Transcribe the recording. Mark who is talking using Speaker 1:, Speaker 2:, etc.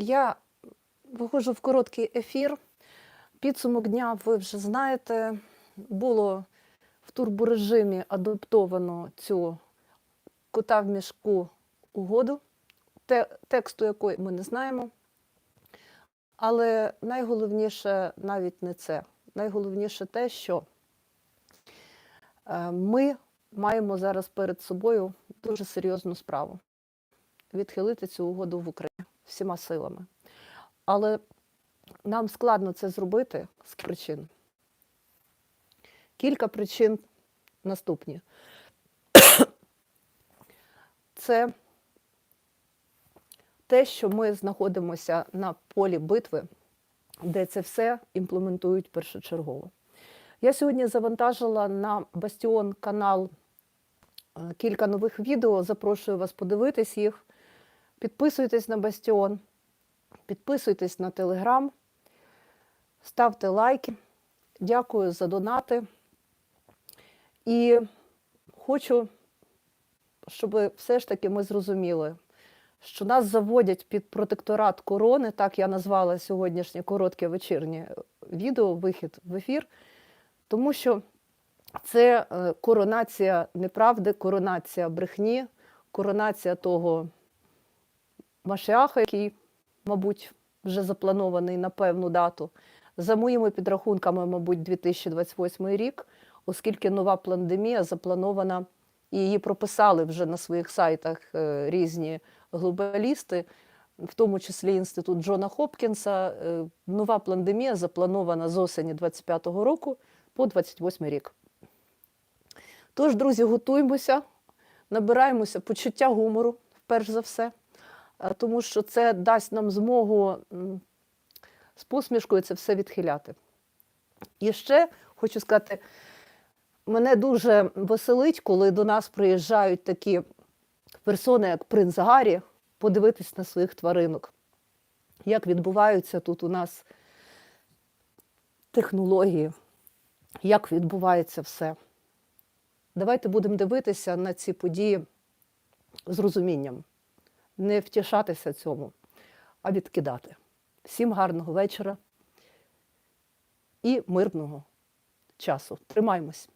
Speaker 1: Я виходжу в короткий ефір. Підсумок дня ви вже знаєте. Було в турборежимі адаптовано цю кота в мішку угоду, те, тексту якої ми не знаємо. Але найголовніше навіть не це. Найголовніше те, що е, ми маємо зараз перед собою дуже серйозну справу відхилити цю угоду в Україні всіма силами. Але нам складно це зробити з причин. Кілька причин наступні. Це те, що ми знаходимося на полі битви, де це все імплементують першочергово. Я сьогодні завантажила на Бастіон канал е, кілька нових відео. Запрошую вас подивитись їх. Підписуйтесь на Бастіон, підписуйтесь на Телеграм, ставте лайки. Дякую за донати. І хочу, щоб все ж таки ми зрозуміли, що нас заводять під протекторат корони, так я назвала сьогоднішнє коротке вечірнє відео, вихід в ефір, тому що це е, коронація неправди, коронація брехні, коронація того Машіаха, який, мабуть, вже запланований на певну дату. За моїми підрахунками, мабуть, 2028 рік, оскільки нова пандемія запланована, і її прописали вже на своїх сайтах е, різні глобалісти, в тому числі інститут Джона Хопкінса. Е, Нова пандемія запланована з осені 25-го року по 28 рік. Тож, друзі, готуємося, набираємося почуття гумору, перш за все, тому що це дасть нам змогу з посмішкою це все відхиляти. І ще хочу сказати, мене дуже веселить, коли до нас приїжджають такі персони, як принц Гаррі, подивитись на своїх тваринок, як відбуваються тут у нас технології, як відбувається все. Давайте будемо дивитися на ці події з розумінням, не втішатися цьому, а відкидати. Всім гарного вечора і мирного часу. Тримаймось!